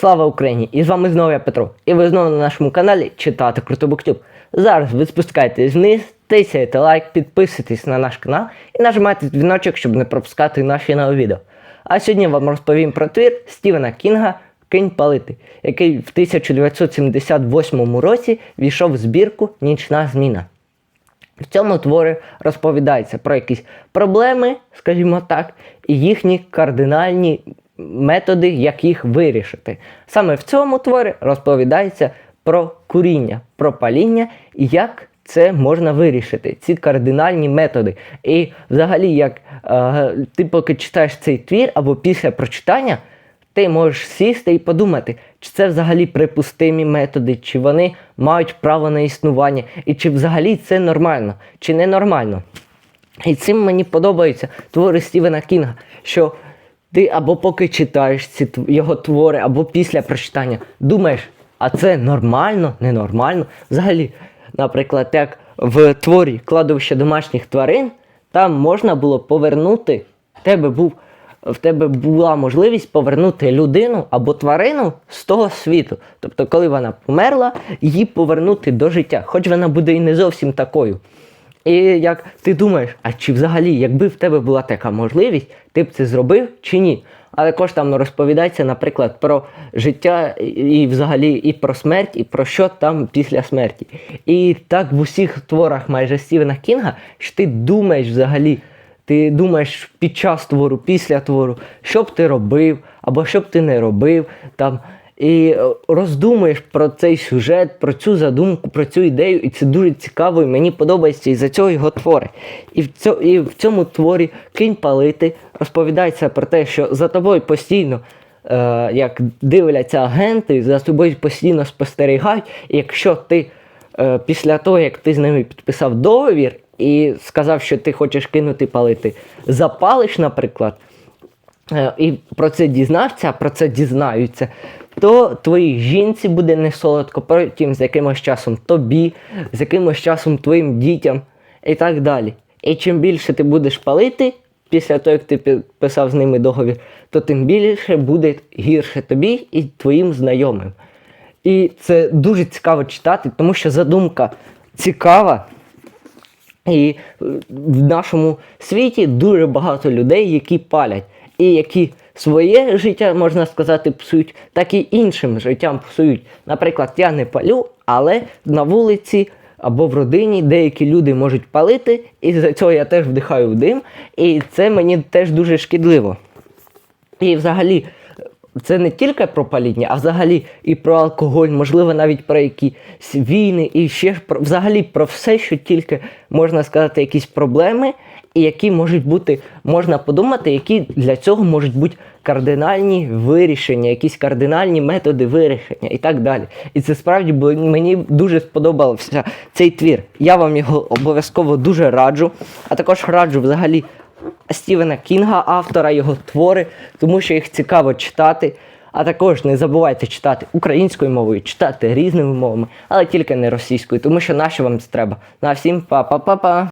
Слава Україні! І з вами знову я Петро. І ви знову на нашому каналі Читати Круто Буктюб. Зараз ви спускаєтесь вниз, тисяєте лайк, підписуйтесь на наш канал і нажимайте дзвіночок, щоб не пропускати наші нові відео. А сьогодні вам розповім про твір Стівена Кінга Кинь палити, який в 1978 році війшов в збірку Нічна зміна. В цьому творі розповідається про якісь проблеми, скажімо так, і їхні кардинальні методи, як їх вирішити. Саме в цьому творі розповідається про куріння, про паління і як це можна вирішити, ці кардинальні методи. І взагалі, як е, ти поки читаєш цей твір або після прочитання, ти можеш сісти і подумати, чи це взагалі припустимі методи, чи вони мають право на існування, і чи взагалі це нормально, чи не нормально. І цим мені подобаються твори Стівена Кінга, що ти або поки читаєш ці його твори, або після прочитання думаєш, а це нормально, ненормально. Взагалі, наприклад, як в творі кладовище домашніх тварин, там можна було повернути, в тебе був в тебе була можливість повернути людину або тварину з того світу. Тобто, коли вона померла, її повернути до життя, хоч вона буде і не зовсім такою. І як ти думаєш, а чи взагалі, якби в тебе була така можливість, ти б це зробив чи ні? А також там розповідається, наприклад, про життя і взагалі і про смерть, і про що там після смерті. І так в усіх творах майже Стівена Кінга, що ти думаєш взагалі. Ти думаєш під час твору, після твору, що б ти робив, або що б ти не робив, там, і е, роздумуєш про цей сюжет, про цю задумку, про цю ідею, і це дуже цікаво, і мені подобається із-за цього його твори. І в, цьо, і в цьому творі Кинь палити розповідається про те, що за тобою постійно. Е, як дивляться агенти, за тобою постійно спостерігають, і якщо ти е, після того, як ти з ними підписав договір і сказав, що ти хочеш кинути палити, запалиш, наприклад, і про це дізнався, про це дізнаються, то твоїй жінці буде не солодко, потім з якимось часом тобі, з якимось часом твоїм дітям і так далі. І чим більше ти будеш палити після того, як ти підписав з ними договір, то тим більше буде гірше тобі і твоїм знайомим. І це дуже цікаво читати, тому що задумка цікава. І е, в нашому світі дуже багато людей, які палять, і які своє життя, можна сказати, псують, так і іншим життям псують. Наприклад, я не палю, але на вулиці або в родині деякі люди можуть палити, і за цього я теж вдихаю в дим, і це мені теж дуже шкідливо. І взагалі, це не тільки про паління, а взагалі і про алкоголь, можливо, навіть про якісь війни, і ще про взагалі про все, що тільки можна сказати, якісь проблеми, і які можуть бути, можна подумати, які для цього можуть бути кардинальні вирішення, якісь кардинальні методи вирішення і так далі. І це справді мені дуже сподобався цей твір. Я вам його обов'язково дуже раджу, а також раджу взагалі. Стівена Кінга, автора його твори, тому що їх цікаво читати. А також не забувайте читати українською мовою, читати різними мовами, але тільки не російською, тому що наше вам це треба. На всім па-па-па-па!